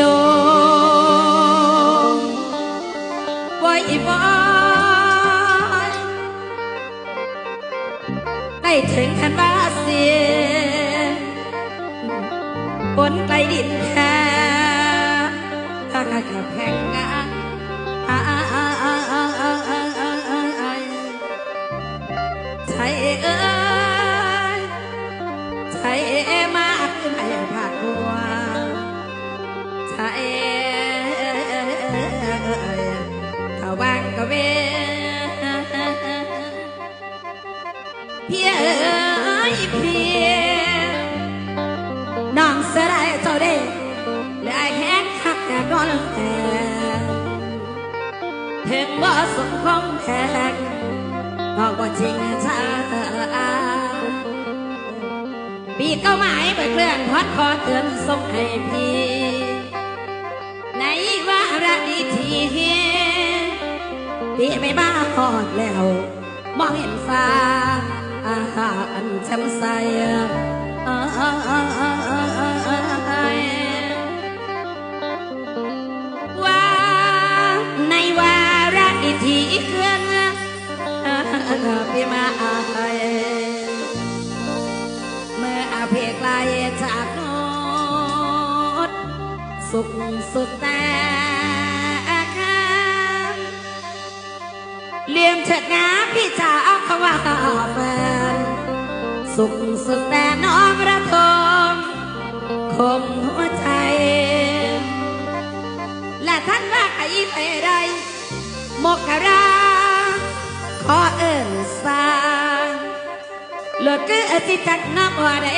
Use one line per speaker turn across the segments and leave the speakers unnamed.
ลงไว้บอยได้ถึงคันว่าเสียบนไกลดินแท้ถ้ากับแพงงา แต่ก็แลถึงว่าสมของแพงน้องก็จริงชาปีเก้าหมายเปิดเครื่องฮอดคอเตือนส่งให้พี่ในว่าระดีทีพี่ไม่มาหอดแล้ว มองเห็นฟ้าอันแจ่มใส สุขสุดแต่ข้าเลี่ยมเถิดนะพี่จ๋าเขาว่าแฟนสุขสุดแต่น้องระทมคมหัวใจ และท่านว่าใครไปไรมกราขอเอิญสางเลิกก็อธิจักนับว่าได้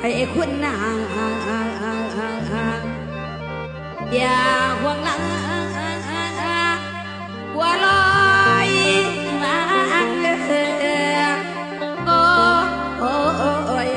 ให้คุณนาง và hoàng lãnh qua lối mang ôi